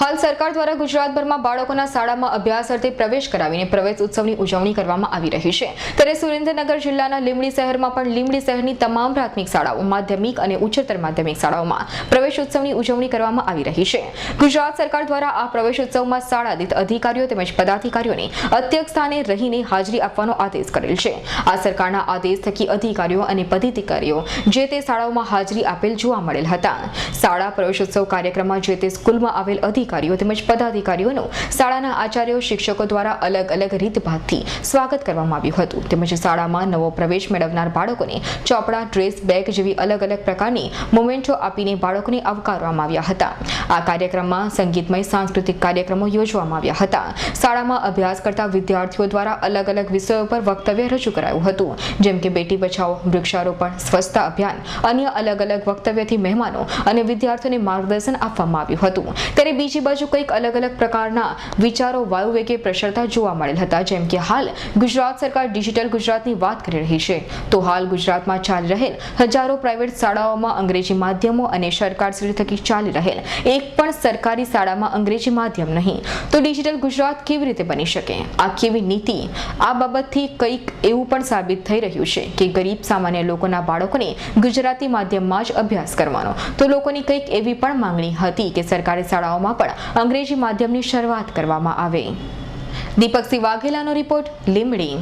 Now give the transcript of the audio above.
હાલ સરકાર દ્વારા ગુજરાતભરમાં બાળકોના શાળામાં અભ્યાસ અર્થે પ્રવેશ કરાવીને પ્રવેશ ઉત્સવની ઉજવણી કરવામાં આવી રહી છે. ત્યારે સુરેન્દ્રનગર જિલ્લાના લીમડી શહેરમાં પણ લીમડી શહેરની તમામ પ્રાથમિક શાળાઓ, માધ્યમિક અને ઉચ્ચતર માધ્યમિક શાળાઓમાં પ્રવેશ ઉત્સવની ઉજવણી કરવામાં આવી રહી છે. ગુજરાત સરકાર દ્વારા આ પ્રવેશ ઉત્સવમાં શાળા દીઠ અધિકારીઓ તેમજ પદાધિકારીઓને અધ્યક્ષ સ્થાને રહીને હાજરી આપવાનો આદેશ કરેલ છે. આ સરકારના આદેશ થકી અધિકારીઓ અને પદાધિકારીઓ જે તે શાળાઓમાં હાજરી આપેલ જોવા મળેલ હતા. શાળા પ્રવેશોત્સવ કાર્યક્રમમાં જે તે સ્કૂલમાં આવેલ અધિકારીઓ તેમજ પદાધિકારીઓનું શાળાના આચાર્યો, શિક્ષકો દ્વારા અલગ અલગ રીતભાતથી સ્વાગત કરવામાં આવ્યું હતું. તેમજ શાળામાં નવો પ્રવેશ મેળવનાર બાળકોને ચોપડા, ડ્રેસ, બેગ જેવી અલગ અલગ પ્રકારની મોમેન્ટો આપીને બાળકોને આવકારવામાં આવ્યા હતા. આ કાર્યક્રમમાં સંગીતમય, સાંસ્કૃતિક કાર્યક્રમો યોજવામાં આવ્યા હતા. શાળામાં અભ્યાસ કરતા વિદ્યાર્થીઓ દ્વારા અલગ અલગ વિષયો પર વક્તવ્ય રજૂ કરાયું હતું. જેમ કે બેટી બચાવો, વૃક્ષારોપણ, સ્વચ્છતા અભિયાન, અન્ય અલગ અલગ વક્તવ્યથી મહેમાનો અને વિદ્યાર્થીઓને માર્ગદર્શન આપવામાં આવ્યું હતું. ત્યારે બીજી બાજુ કંઈક અલગ અલગ પ્રકારના વિચારો વાયુવેગે પ્રસરતા જોવા મળેલ હતા, જેમ કે હાલ ગુજરાત સરકાર ડિજિટલ ગુજરાતની વાત કરી રહી છે. તો હાલ ગુજરાતમાં ચાલી રહેલ હજારો પ્રાઇવેટ શાળાઓમાં અંગ્રેજી માધ્યમો અને સરકારશ્રી થકી ચાલી રહેલ એક પણ સરકારી શાળામાં અંગ્રેજી માધ્યમ નહીં. તો ડિજિટલ ગુજરાત કેવી રીતે બની શકે? આ કેવી નીતિ? આ બાબતથી કંઈક એવું પણ સાબિત થઈ રહ્યું છે કે ગરીબ સામાન્ય લોકોના બાળકોને ગુજરાતી માધ્યમમાં જ અભ્યાસ કરવાનો. તો લોકોની કંઈક એવી પણ માંગણી હતી કે સરકારી શાળાઓમાં પણ અંગ્રેજી માધ્યમની શરૂઆત કરવામાં આવે. દીપકસિંહ વાઘેલાનો રિપોર્ટ લીમડી